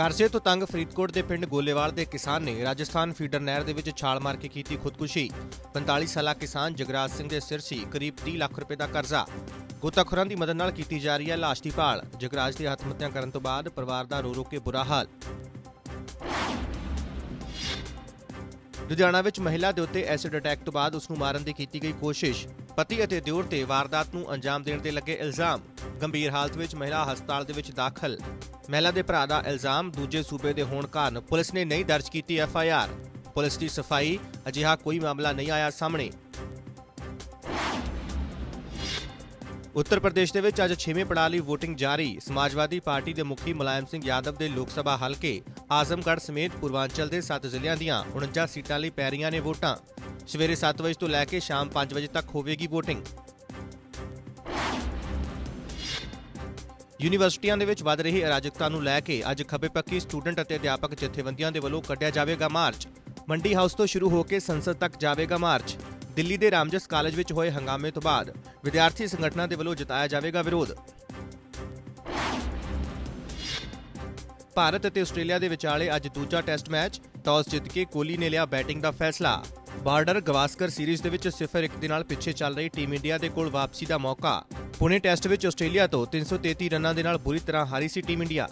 ਕਰਜ਼ੇ ਤੋਂ ਤੰਗ ਫਰੀਦਕੋਟ ਦੇ ਪਿੰਡ ਗੋਲੇਵਾਲ ਦੇ ਕਿਸਾਨ ਨੇ ਰਾਜਸਥਾਨ ਫੀਡਰ ਨਹਿਰ ਦੇ ਵਿੱਚ ਛਾਲ ਮਾਰ ਕੇ ਕੀਤੀ ਖੁਦਕੁਸ਼ੀ। 45 ਸਾਲਾ ਕਿਸਾਨ ਜਗਰਾਜ ਸਿੰਘ ਦੇ ਸਿਰ ਸੀ, ਕਰੀਬ 30 ਲੱਖ ਰੁਪਏ ਦਾ ਕਰਜ਼ਾ। ਗੋਤਾਖੋਰਾਂ ਦੀ ਮਦਦ ਨਾਲ ਕੀਤੀ ਜਾ ਰਹੀ ਹੈ ਲਾਸ਼ ਦੀ ਭਾਲ। ਜਗਰਾਜ ਦੀ ਹੱਤਮਤਿਆਂ ਕਰਨ ਤੋਂ ਬਾਅਦ ਪਰਿਵਾਰ ਦਾ ਰੋ ਰੋ ਕੇ ਬੁਰਾ ਹਾਲ। ਲੁਧਿਆਣਾ ਵਿੱਚ ਮਹਿਲਾ ਦੇ ਉੱਤੇ ਐਸਿਡ ਅਟੈਕ ਤੋਂ ਬਾਅਦ ਉਸ ਨੂੰ ਮਾਰਨ ਦੀ ਕੀਤੀ ਗਈ ਕੋਸ਼ਿਸ਼। ਪਤੀ ਅਤੇ ਦਿਓਰ ਤੇ ਵਾਰਦਾਤ ਨੂੰ ਅੰਜਾਮ ਦੇਣ ਦੇ ਲੱਗੇ ਇਲਜ਼ਾਮ। ਗੰਭੀਰ ਹਾਲਤ ਵਿੱਚ ਮਹਿਲਾ ਹਸਪਤਾਲ ਦੇ ਵਿੱਚ ਦਾਖਲ। ਮਹਿਲਾ ਦੇ ਭਰਾ ਦਾ ਇਲਜ਼ਾਮ ਦੂਜੇ ਸੂਬੇ ਦੇ ਹੋਣ ਕਾਰਨ ਪੁਲਿਸ ਨੇ ਨਹੀਂ ਦਰਜ ਕੀਤੀ ਐਫ ਆਈ ਆਰ। ਪੁਲਿਸ ਦੀ ਸਫ਼ਾਈ ਅਜਿਹਾ ਕੋਈ ਮਾਮਲਾ ਨਹੀਂ ਆਇਆ ਸਾਹਮਣੇ। ਉੱਤਰ ਪ੍ਰਦੇਸ਼ ਦੇ ਵਿੱਚ ਅੱਜ 6ਵੇਂ ਪੜਾਅ ਲਈ VOTING ਜਾਰੀ। ਸਮਾਜਵਾਦੀ ਪਾਰਟੀ ਦੇ ਮੁਖੀ ਮੁਲਾਇਮ ਸਿੰਘ ਯਾਦਵ ਦੇ ਲੋਕ ਸਭਾ ਹਲਕੇ ਆਜ਼ਮਗੜ੍ਹ ਸਮੇਤ ਪੂਰਵਾਂਚਲ ਦੇ 7 ਜ਼ਿਲ੍ਹਿਆਂ ਦੀਆਂ 49 ਸੀਟਾਂ ਲਈ ਪੈ ਰਹੀਆਂ ਨੇ ਵੋਟਾਂ। ਸਵੇਰੇ 7 ਵਜੇ ਤੋਂ ਲੈ ਕੇ ਸ਼ਾਮ 5 ਵਜੇ ਤੱਕ ਹੋਵੇਗੀ VOTING ਯੂਨੀਵਰਸਿਟੀਆਂ ਦੇ ਵਿੱਚ ਵੱਧ ਰਹੀ ਅਰਾਜਕਤਾ ਨੂੰ ਲੈ ਕੇ ਅੱਜ ਖੱਬੇ ਪੱਕੀ ਸਟੂਡੈਂਟ ਅਤੇ ਅਧਿਆਪਕ ਜਥੇਬੰਦੀਆਂ ਦੇ ਵੱਲੋਂ ਕੱਢਿਆ ਜਾਵੇਗਾ ਮਾਰਚ। ਮੰਡੀ ਹਾਊਸ ਤੋਂ ਸ਼ੁਰੂ ਹੋ ਕੇ ਸੰਸਦ ਤੱਕ ਜਾਵੇਗਾ ਮਾਰਚ। ਦਿੱਲੀ ਦੇ ਰਾਮਜਸ ਕਾਲਜ ਵਿੱਚ ਹੋਏ ਹੰਗਾਮੇ ਤੋਂ ਬਾਅਦ ਵਿਦਿਆਰਥੀ ਸੰਗਠਨਾਂ ਦੇ ਵੱਲੋਂ ਜਤਾਇਆ ਜਾਵੇਗਾ ਵਿਰੋਧ। ਭਾਰਤ ਅਤੇ ਆਸਟ੍ਰੇਲੀਆ ਦੇ ਵਿਚਾਲੇ ਅੱਜ ਦੂਜਾ ਟੈਸਟ ਮੈਚ, ਟਾਸ ਜਿੱਤ ਕੇ ਕੋਹਲੀ ਨੇ ਲਿਆ ਬੈਟਿੰਗ ਦਾ ਫੈਸਲਾ। ਬਾਰਡਰ ਗਵਾਸਕਰ ਸੀਰੀਜ਼ ਦੇ ਵਿੱਚ 0-1 ਦੇ ਨਾਲ ਪਿੱਛੇ ਚੱਲ ਰਹੀ ਟੀਮ ਇੰਡੀਆ ਦੇ ਕੋਲ ਵਾਪਸੀ ਦਾ ਮੌਕਾ। ਪੁਣੇ ਟੈਸਟ ਵਿੱਚ ਆਸਟ੍ਰੇਲੀਆ ਤੋਂ 333 ਰਨਾਂ ਦੇ ਨਾਲ ਬੁਰੀ ਤਰ੍ਹਾਂ ਹਾਰੀ ਸੀ ਟੀਮ ਇੰਡੀਆ।